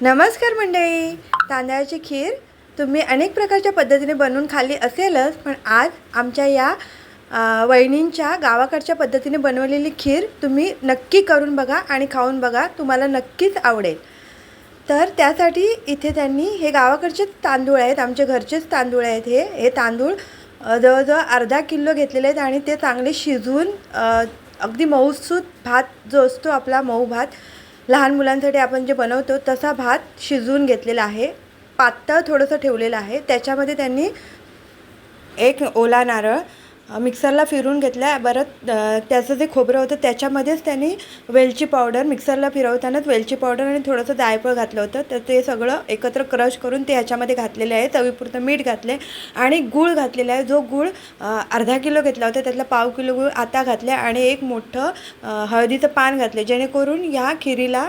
नमस्कार मंडळी. तांदळाची खीर तुम्ही अनेक प्रकारच्या पद्धतीने बनवून खाल्ली असेलच पण आज आमच्या या वहिनींच्या गावाकडच्या पद्धतीने बनवलेली खीर तुम्ही नक्की करून बघा आणि खाऊन बघा तुम्हाला नक्कीच आवडेल. तर त्यासाठी इथे त्यांनी हे गावाकडचेच तांदूळ आहेत आमचे घरचेच तांदूळ आहेत हे. हे तांदूळ जवळजवळ अर्धा किलो घेतलेले आहेत आणि ते चांगले शिजवून अगदी मऊसूत भात जो असतो आपला मऊ भात लहान मुलांसाठी आपण जे बनवतो तसा भात शिजवून घेतलेला आहे. पातळ थोडंसं ठेवलेलं आहे. त्याच्यामध्ये त्यांनी एक ओला नारळ मिक्सरला फिरून घेतल्या. बरं त्याचं जे खोबरं होतं त्याच्यामध्येच त्यांनी वेलची पावडर मिक्सरला फिरवतानाच वेलची पावडर आणि थोडंसं जायफळ घातलं होतं. तर ते सगळं एकत्र क्रश करून ते ह्याच्यामध्ये घातलेले आहे. चवीपुरतं मीठ घातले आणि गूळ घातलेला आहे. जो गूळ अर्धा किलो घेतला होता त्यातला पाव किलो गूळ आता घातले आणि एक मोठं हळदीचं पान घातले. जेणेकरून ह्या खिरीला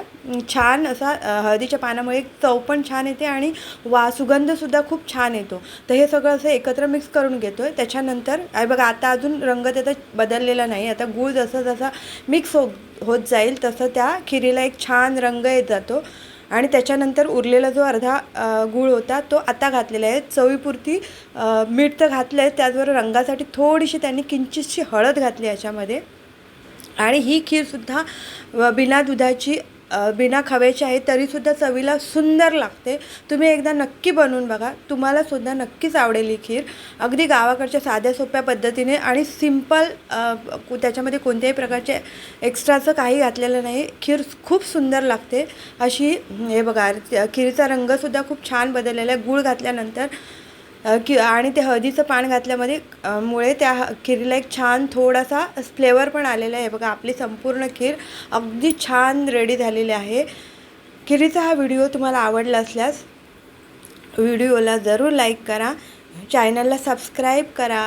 छान असा हळदीच्या पानामुळे चव पण छान येते आणि वा सुगंधसुद्धा खूप छान येतो. तर हे सगळं असं एकत्र मिक्स करून घेतो आहे त्याच्यानंतर आहे बघा आता अजून रंग त्याचा बदललेला नाही. आता गूळ जसं जसा मिक्स हो होत जाईल तसं त्या खिरीला एक छान रंग येत जातो. आणि त्याच्यानंतर उरलेला जो अर्धा गूळ होता तो आता घातलेला आहे. चवीपुरती मीठ तर घातलं आहे त्याचबरोबर रंगासाठी थोडीशी त्यांनी किंचितशी हळद घातली याच्यामध्ये. आणि ही खीरसुद्धा व बिना दुधाची बिना खव्याची आहे तरीसुद्धा चवीला सुंदर लागते. तुम्ही एकदा नक्की बनवून बघा. तुम्हालासुद्धा नक्कीच आवडेल ही खीर. अगदी गावाकडच्या साध्या सोप्या पद्धतीने आणि सिंपल त्याच्यामध्ये कोणत्याही प्रकारचे एक्स्ट्राचं काही घातलेलं नाही. खीर खूप सुंदर लागते. अशी हे बघा खीरचा रंगसुद्धा खूप छान बदललेला आहे. गूळ घातल्यानंतर कि आणि ते हळदीचं पान घातल्यामध्ये मुळे त्या ह- एक छान थोडासा फ्लेवर पण आलेला आहे. बघा आपली संपूर्ण खीर अगदी छान रेडी झालेली आहे. खिरीचा हा व्हिडिओ तुम्हाला आवडला असल्यास व्हिडिओला जरूर लाईक करा. चॅनलला सबस्क्राईब करा.